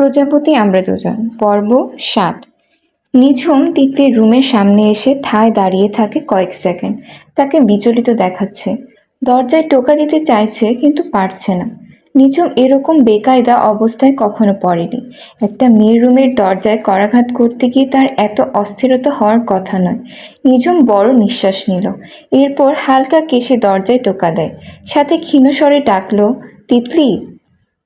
প্রজাপতি আমরা দুজন। পর্ব সাত। নিঝুম তিতলির রুমের সামনে এসে ঠায় দাঁড়িয়ে থাকে কয়েক সেকেন্ড। তাকে বিচলিত দেখাচ্ছে। দরজায় টোকা দিতে চাইছে কিন্তু পারছে না। নিঝুম এরকম বেকায়দা অবস্থায় কখনো পড়েনি। একটা মেয়ের রুমের দরজায় করাঘাত করতে গিয়ে তার এত অস্থিরতা হওয়ার কথা নয়। নিঝুম বড় নিঃশ্বাস নিল। এরপর হালকা কেশে দরজায় টোকা দেয়। সাথে ক্ষীণস্বরে ডাকলো, তিতলি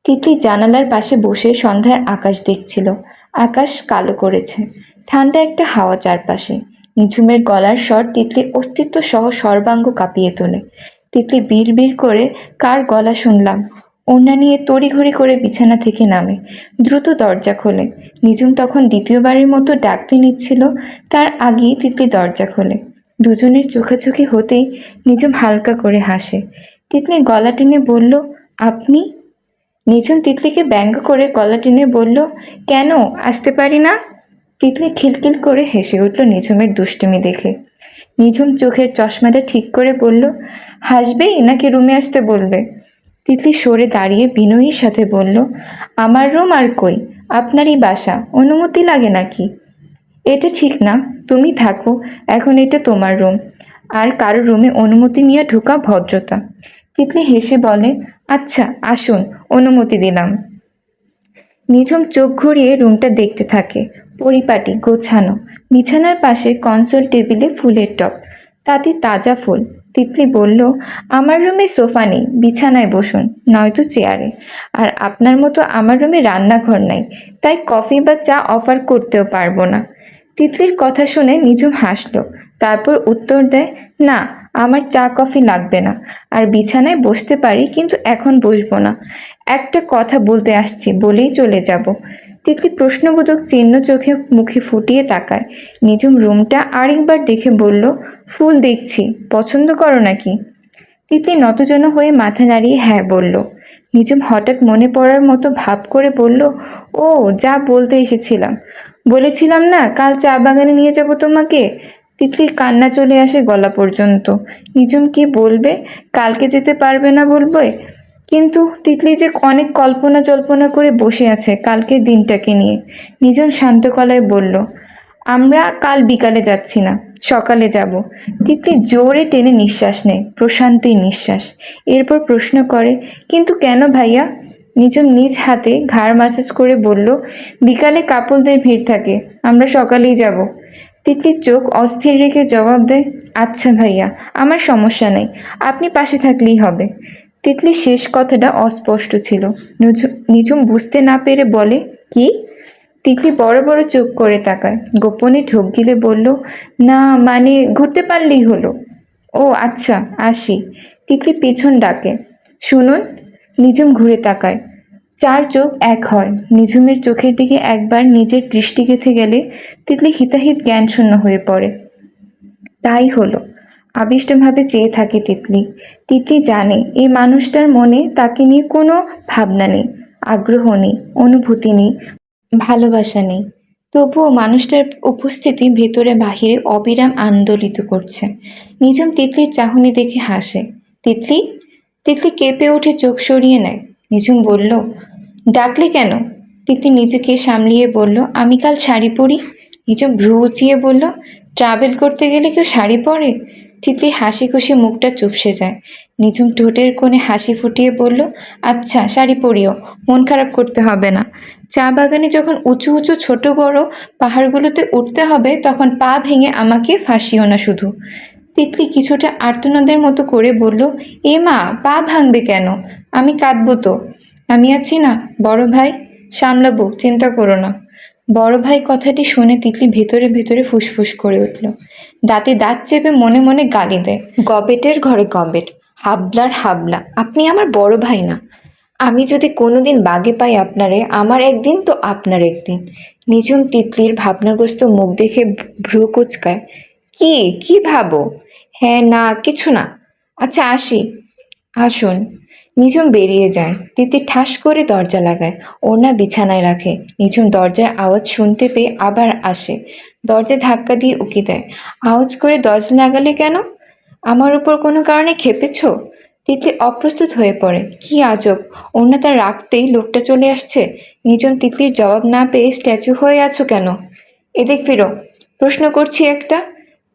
তিতলি জানালার পাশে বসে সন্ধ্যার আকাশ দেখছিল। আকাশ কালো করেছে। ঠান্ডা একটা হাওয়া চারপাশে। নিঝুমের গলার স্বর তিতলির অস্তিত্ব সহ সর্বাঙ্গ কাঁপিয়ে তোলে। তিতলি বিড় করে, কার গলা শুনলাম? ওড়না নিয়ে তড়িঘড়ি করে বিছানা থেকে নামে। দ্রুত দরজা খোলে। নিঝুম তখন দ্বিতীয়বারের মতো ডাকতে নিচ্ছিল। তার আগেই তিতলি দরজা খোলে। দুজনের চোখাচোখি হতেই নিঝুম হালকা করে হাসে। তিতলি গলা টেনে বলল, আপনি নিঝুম তিতলিকে ব্যঙ্গ করে গলা টেনে বলল, কেন? আসতে পারি না? তিতলি খিলখিল করে হেসে উঠল নিঝুমের দুষ্টুমি দেখে। নিঝুম চোখের চশমাটা ঠিক করে বলল, হাসবেই নাকি রুমে আসতে বলবে? তিতলি সরে দাঁড়িয়ে বিনয়ীর সাথে বলল, আমার রুম আর কই? আপনারই বাসা, অনুমতি লাগে নাকি? এটা ঠিক না, তুমি থাকো, এখন এটা তোমার রুম। আর কারও রুমে অনুমতি নিয়ে ঢোকা ভদ্রতা। তিতলি হেসে বলে আচ্ছা আসুন, অনুমতি দিলাম। নিঝুম চোখ ঘুরিয়ে রুমটা দেখতে থাকে। পরিপাটি, গোছানো। বিছানার পাশে কনসোল টেবিলে ফুলের টব। তাতে তাজা ফুল। তিতলি বলল, আমার রুমে সোফা নেই, বিছানায় বসুন, নয়তো চেয়ারে। আর আপনার মতো আমার রুমে রান্নাঘর নাই, তাই কফি বা চা অফার করতেও পারব না। তিতলির কথা শুনে নিঝুম হাসলো। তারপর উত্তর দেয়, না আমার চা কফি লাগবে না। আর বিছানায় বসতে পারি, কিন্তু এখন বসবো না। একটা কথা বলতে আসছি, বলেই চলে যাব। তিতলি প্রশ্নবোধক চিহ্ন চোখে মুখে ফুটিয়ে তাকায়। নিঝুম রুমটা আরেকবার দেখে বলল, ফুল দেখছি, পছন্দ করো নাকি? তিতলি নতজন হয়ে মাথা নাড়িয়ে হ্যাঁ বলল। নিঝুম হঠাৎ মনে পড়ার মতো ভাব করে বলল, ও, যা বলতে এসেছিলাম। বলেছিলাম না, কাল চা বাগানে নিয়ে যাব তোমাকে? তিতলির কান্না চলে আসে গলা পর্যন্ত। নিঝুম কি বলবে? কালকে যেতে পারবে না বলবে? কিন্তু তিতলি যে অনেক কল্পনা জল্পনা করে বসে আছে কালকের দিনটাকে নিয়ে। নিঝুম শান্ত গলায় বলল, আমরা কাল বিকালে যাচ্ছি না, সকালে যাব। তিতলি জোরে টেনে নিঃশ্বাস নেয়, প্রশান্তির নিঃশ্বাস। এরপর প্রশ্ন করে, কিন্তু কেন ভাইয়া? নিঝুম নিজ হাতে ঘাড় মাসাজ করে বলল, বিকালে কাপলদের ভিড় থাকে, আমরা সকালেই যাব। তিতলির চোখ অস্থির রেখে জবাব দেয় আচ্ছা ভাইয়া, আমার সমস্যা নেই, আপনি পাশে থাকলেই হবে। তিতলির শেষ কথাটা অস্পষ্ট ছিল। নিঝু- নিঝুম বুঝতে না পেরে বলে, কি? তিতলি বড় বড় চোখ করে তাকায়, গোপনে ঢোক গিলে বলল, না মানে ঘুরতে পারলেই হলো। ও আচ্ছা আসি। তিতলি পিছন ডাকে, শুনুন। নিঝুম ঘুরে তাকায় চার চোখ এক হয়। নিঝুমের চোখের দিকে একবার নিজের দৃষ্টি গেঁথে গেলে তিতলি হিতাহিত জ্ঞানশূন্য হয়ে পড়ে। তাই হলো। আবিষ্টভাবে চেয়ে থাকে তিতলি। তিতলি জানে, এই মানুষটার মনে তাকে নিয়ে কোনো ভাবনা নেই, আগ্রহ নেই, অনুভূতি নেই, ভালোবাসা নেই। তবুও মানুষটার উপস্থিতি ভেতরে বাহিরে অবিরাম আন্দোলিত করছে। নিজম তিতলির চাহনি দেখে হাসে। তিতলি? তিতলি কেঁপে উঠে চোখ সরিয়ে নেয়। নিঝুম বলল, ডাকলি কেন? তিতি নিজেকে সামলিয়ে বলল, আমি কাল শাড়ি পরি। নিঝুম ভ্রু উঁচিয়ে বলল, ট্রাভেল করতে গেলে কেউ শাড়ি পরে? তিতলি হাসি খুশি মুখটা চুপসে যায়। নিঝুম ঠোঁটের কোণে হাসি ফুটিয়ে বলল আচ্ছা শাড়ি পরিও, মন খারাপ করতে হবে না। চা বাগানে যখন উঁচু উঁচু ছোট বড় পাহাড়গুলোতে উঠতে হবে, তখন পা ভেঙে আমাকে ফাঁসিও না শুধু। তিতলি কিছুটা আর্তনাদের মতো করে বলল, এ মা, পা ভাঙবে কেন? আমি কাঁদবো তো। আমি আছি না, বড় ভাই, সামলাবো, চিন্তা করো না। বড় ভাই কথাটি শুনে তিতলি ভেতরে ভেতরে ফুসফুস করে উঠল। দাঁতে দাঁত চেপে মনে মনে গালি দেয়, গবেটের ঘরে গবেট, হাবলার হাবলা, আপনি আমার বড় ভাই না। আমি যদি কোনোদিন বাগে পাই আপনারে, আমার একদিন তো আপনার একদিন। নিঝুম তিতলির ভাবনাগ্রস্ত মুখ দেখে ভ্রু কুচকায়, কি কি ভাবো? হ্যাঁ না, কিছু না। আচ্ছা আসি। আসুন। নিঝুম বেরিয়ে যায়। তিতি ঠাস করে দরজা লাগায়। ওনা বিছানায় রাখে। নিঝুম দরজার আওয়াজ শুনতে পেয়ে আবার আসে। দরজা ধাক্কা দিয়ে উকি দেয়। আওয়াজ করে দরজা লাগালে কেন? আমার উপর কোনো কারণে খেপেছো? তিতলি অপ্রস্তুত হয়ে পড়ে। কি আজব! ওনা তার রাখতেই লোকটা চলে আসছে। নিজন তিতলির জবাব না পেয়ে স্ট্যাচু হয়ে আছো কেন? এদিক ফিরো। প্রশ্ন করছি একটা।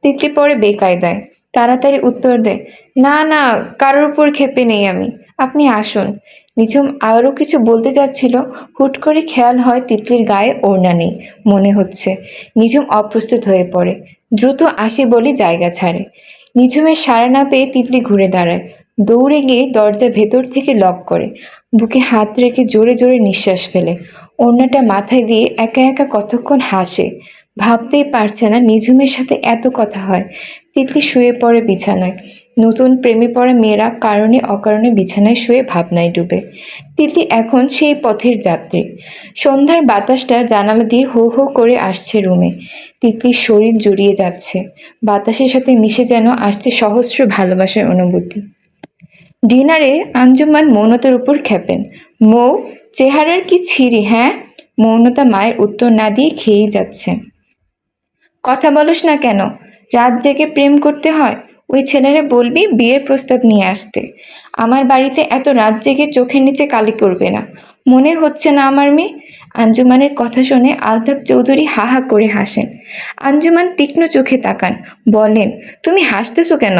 তিতলি পরে বেকায়দায়। তাড়াতাড়ি উত্তর দেয় না না, কারোর উপর ক্ষেপে নেই আমি। আপনি আসুন। নিঝুম আরও কিছু বলতে যাচ্ছিল, হুট করে খেয়াল হয় তিতলির গায়ে ওড়না নেই, মনে হচ্ছে। নিঝুম অপ্রস্তুত হয়ে পড়ে। দ্রুত আসি বলে জায়গা ছাড়ে। নিঝুমের সাড়া না পেয়ে তিতলি ঘুরে দাঁড়ায়। দৌড়ে গিয়ে দরজা ভেতর থেকে লক করে। বুকে হাত রেখে জোরে জোরে নিঃশ্বাস ফেলে। ওড়নাটা মাথায় দিয়ে একা একা কতক্ষণ হাসে। ভাবতেই পারছে না নিঝুমের সাথে এত কথা হয়। তিতলি শুয়ে পড়ে বিছানায়। নতুন প্রেমে পড়া মেয়েরা কারণে অকারণে বিছানায় শুয়ে ভাবনায় ডুবে। তিতলি এখন সেই পথের যাত্রী। সন্ধ্যার বাতাসটা জানালা দিয়ে হো হো করে আসছে রুমে। তিতলির শরীর জড়িয়ে যাচ্ছে। বাতাসের সাথে মিশে যেন আসছে সহস্র ভালোবাসার অনুভূতি। ডিনারে আঞ্জুমান মৌনতার উপর খেপেন। মৌ, চেহারার কি ছিঁড়ি হ্যাঁ? মৌনতা মায়ের উত্তর না দিয়ে খেয়েই যাচ্ছে। কথা বলস না কেন? রাত জেগে প্রেম করতে হয়? ওই ছেলেরা বলবি বিয়ের প্রস্তাব নিয়ে আসতে। আমার বাড়িতে এত রাত জেগে চোখের নিচে কালি পড়বে না। মনে হচ্ছে না আমার মেয়ে? আঞ্জুমানের কথা শুনে আলতাফ চৌধুরী হা হা করে হাসেন। আঞ্জুমান তীক্ষ্ণ চোখে তাকান। বলেন, তুমি হাসতেছো কেন?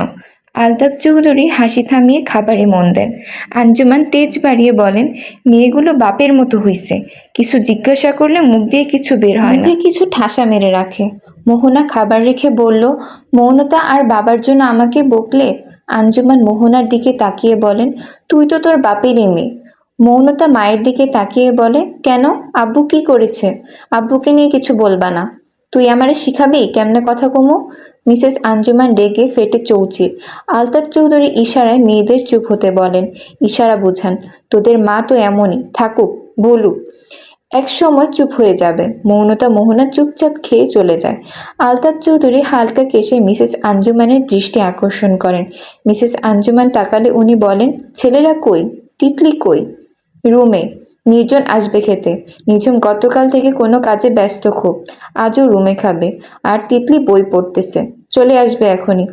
আলতাফ চৌধুরী হাসি থামিয়ে খাবারে মন দেন। আঞ্জুমান তেজ বাড়িয়ে বলেন, মেয়েগুলো বাপের মতো হইছে। কিছু জিজ্ঞাসা করলে মুখ দিয়ে কিছু বের হয় না। কিছু ঠাসা মেরে রাখে। মোহনা খাবার রেখে বলল, মৌনতা আর বাবার জন্য আমাকে বকলে? আঞ্জুমান মোহনার দিকে তাকিয়ে বলেন, তুই তো তোর বাপেরই মেয়ে মৌনতা মায়ের দিকে তাকিয়ে বলে, কেন? আব্বু কি করেছে? আব্বুকে নিয়ে কিছু বলবা না। তুই আমারে শিখাবি? কেমনে কথা কমু? মিসেস আঞ্জুমান রেগে ফেটে চৌচির। আলতাফ চৌধুরী ইশারায় মেয়েদের চুপ হতে বলেন, ইশারা বুঝান, তোদের মা তো এমনই, থাকুক, বলুক। এক সময় চুপ হয়ে যাবে। মৌনতা মোহনা চুপচাপ খেয়ে চলে যায়। আলতাফ চৌধুরী হালকা কেশে মিসেস আঞ্জুমানের দৃষ্টি আকর্ষণ করেন। মিসেস আঞ্জুমান তাকালে উনি বলেন, ছেলেরা কই? তিতলি কই? রুমে। নির্জন আসবে খেতে। নিঝুম গতকাল থেকে কোনো কাজে ব্যস্ত খুব। আজও রুমে খাবে। আর তিতলি বই পড়তেছে। চলে আসবে এখনই।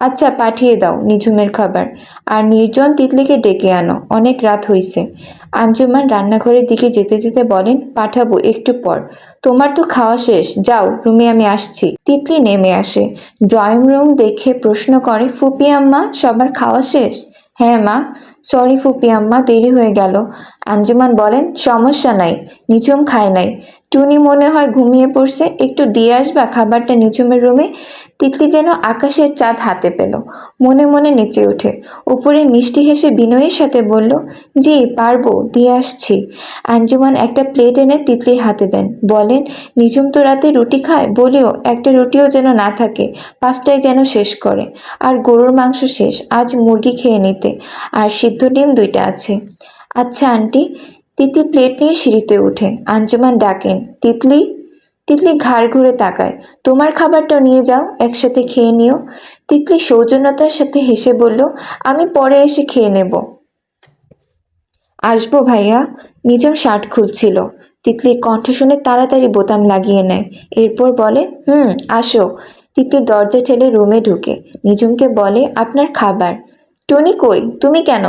আচ্ছা পাঠিয়ে দাও নিঝুমের খাবার। আর নির্জন তিতলিকে ডেকে আনো, অনেক রাত হইছে। আঞ্জুমান রান্নাঘরের দিকে যেতে যেতে বলেন, পাঠাবো একটু পর। তোমার তো খাওয়া শেষ, যাও, রুমে আমি আসছি। তিতলি নেমে আসে। ড্রয়িং রুম দেখে প্রশ্ন করে, ফুপি আম্মা, সবার খাওয়া শেষ? হ্যাঁ মা। সরি ফুপি আম্মা, দেরি হয়ে গেল। আঞ্জুমান বলেন, সমস্যা নাই, নিঝুম খায় নাই। টুনি মনে হয় ঘুমিয়ে পড়ছে, একটু দিয়ে আসবা খাবারটা নিঝুমের রুমে? তিতলি যেন আকাশের চাঁদ হাতে পেল, মনে মনে নেচে ওঠে। উপরে মিষ্টি হেসে বিনয়ের সাথে বলল, জি, পারব, দিয়ে আসছি। আঞ্জুমান একটা প্লেট এনে তিতলির হাতে দেন, বলেন, নিঝুম তো রাতে রুটি খায়, বলেও একটা রুটিও যেন না থাকে, পাঁচটায় যেন শেষ করে, আর গরুর মাংস শেষ, আজ মুরগি খেয়ে নিতে। আর সিদ্ধ ডিম, দুইটা আছে। আচ্ছা আন্টি তিতলি প্লেট নিয়ে সিঁড়িতে ওঠে আঞ্জুমান ডাকেন, তিতলি তিতলি ঘাড় ঘুরে তাকায়। তোমার খাবারটাও নিয়ে যাও, একসাথে খেয়ে নিও। তিতলি সৌজন্যতার সাথে হেসে বলল, আমি পরে এসে খেয়ে নেব। আসব ভাইয়া নিজম শার্ট খুলছিল। তিতলির কণ্ঠ শুনে তাড়াতাড়ি বোতাম লাগিয়ে নেয়। এরপর বলে, হুম, আসো। তিতলি দরজা ঠেলে রুমে ঢুকে। নিজমকে বলে, আপনার খাবার। টনি কই? তুমি কেন?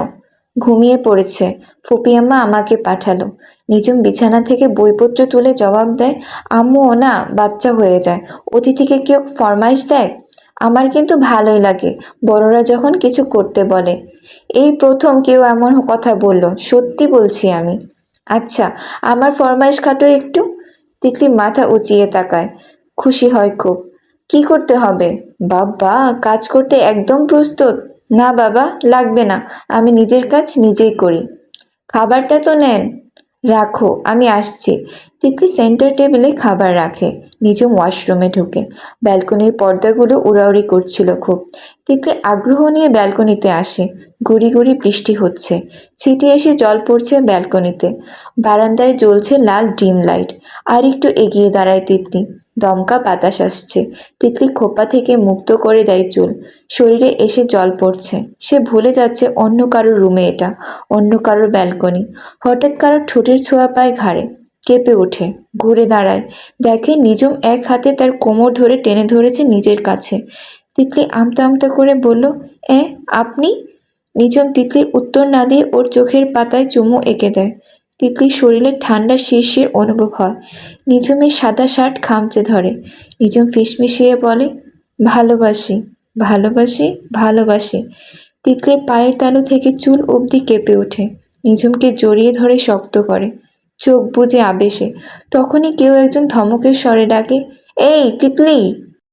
ঘুমিয়ে পড়েছে। ফুপিয়াম্মা আমাকে পাঠালো। নিজম বিছানা থেকে বইপত্র তুলে জবাব দেয় আম্মুও না, বাচ্চা হয়ে যায়। অতিথিকে কেউ ফরমাইশ দেয়? আমার কিন্তু ভালোই লাগে, বড়রা যখন কিছু করতে বলে। এই প্রথম কেউ এমন কথা বলল, সত্যি বলছি আমি। আচ্ছা আমার ফরমাইশ খাটো একটু? তিতলি মাথা উঁচিয়ে তাকায়। খুশি হয় খুব। কি করতে হবে? বাবা, কাজ করতে একদম প্রস্তুত। না বাবা, লাগবে না। আমি নিজের কাজ নিজেই করি। খাবারটা তো নেন। রাখো, আমি আসছি। তিতলি সেন্টার টেবিলে খাবার রাখে। নিজম ওয়াশরুমে ঢুকে। ব্যালকনির পর্দাগুলো উড়াউড়ি করছিল খুব। তিতলি আগ্রহ নিয়ে ব্যালকনিতে আসে। গুড়ি গুড়ি বৃষ্টি হচ্ছে। ছিটে এসে জল পড়ছে ব্যালকনিতে। বারান্দায় জ্বলছে লাল ডিম লাইট। আর একটু এগিয়ে দাঁড়ায় তিতলি। দমকা বাতাস আসছে। তিতলি খোপা থেকে মুক্ত করে দেয় চুল। শরীরে এসে জল পড়ছে। সে ভুলে যাচ্ছে অন্য কারোর রুমে এটা, অন্য কারোর ব্যালকনি। হঠাৎ কারোর ঠোঁটের ছোঁয়া পায় ঘাড়ে। কেঁপে ওঠে, ঘুরে দাঁড়ায়। দেখে নিজম এক হাতে তার কোমর ধরে টেনে ধরেছে নিজের কাছে। তিতলি আমতা আমতা করে বলল, এ, আপনি? নিজম তিতলির উত্তর না দিয়ে ওর চোখের পাতায় চুমু এঁকে দেয়। তিতলির শরীরে ঠান্ডা শিরশির অনুভব হয়। নিঝুমের সাদা শার্ট খামচে ধরে। নিঝুম ফিসমিশিয়ে বলে, ভালোবাসি ভালোবাসি ভালোবাসি। তিতলির পায়ের তালু থেকে চুল অবধি কেঁপে ওঠে। নিঝুমকে জড়িয়ে ধরে শক্ত করে। চোখ বুজে আবেশে। তখনই কেউ একজন ধমকের স্বরে ডাকে, এই, তিতলি!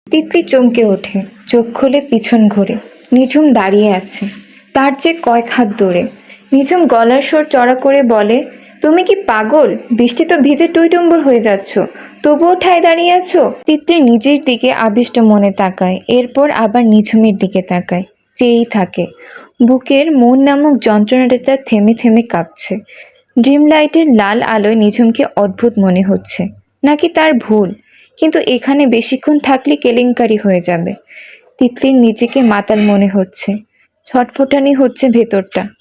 তিতলি চমকে ওঠে, চোখ খুলে পিছন ঘোরে। নিঝুম দাঁড়িয়ে আছে, তার যে কয়েক হাত দূরে। নিঝুম গলার স্বর চড়া করে বলে তুমি কি পাগল? বৃষ্টি তো ভিজে টুইটুম্বর হয়ে যাচ্ছ। তবুও ঠায় দাঁড়িয়ে আছো? তিতলির নিজের দিকে আবিষ্ট মনে তাকায়, এরপর আবার নিঝুমের দিকে তাকায়, চেয়েই থাকে। বুকের মন নামক যন্ত্রণাটা তার থেমে থেমে কাঁপছে। ড্রিম লাইটের লাল আলোয় নিঝুমকে অদ্ভুত মনে হচ্ছে। নাকি তার ভুল? কিন্তু এখানে বেশিক্ষণ থাকলে কেলেঙ্কারি হয়ে যাবে। তিতলির নিজেকে মাতাল মনে হচ্ছে। ছটফটানি হচ্ছে ভেতরটা।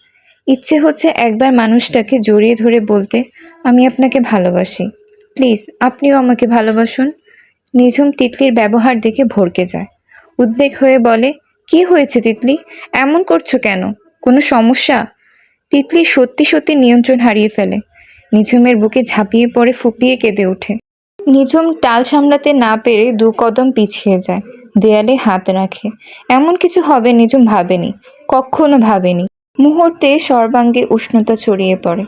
ইচ্ছে হচ্ছে একবার মানুষটাকে জড়িয়ে ধরে বলতে, আমি আপনাকে ভালোবাসি। প্লিজ, আপনিও আমাকে ভালোবাসুন। নিঝুম তিতলির ব্যবহার দেখে ভরকে যায়। উদ্বেগ হয়ে বলে, কি হয়েছে তিতলি? এমন করছ কেন? কোনো সমস্যা? তিতলি সত্যি সত্যি নিয়ন্ত্রণ হারিয়ে ফেলে। নিঝুমের বুকে ঝাঁপিয়ে পড়ে, ফুপিয়ে কেঁদে ওঠে। নিঝুম টাল সামলাতে না পেরে দু কদম পিছিয়ে যায়, দেয়ালে হাত রাখে। এমন কিছু হবে নিঝুম ভাবেনি, কখনো ভাবেনি। মুহূর্তে সর্বাঙ্গে উষ্ণতা ছড়িয়ে পড়ে।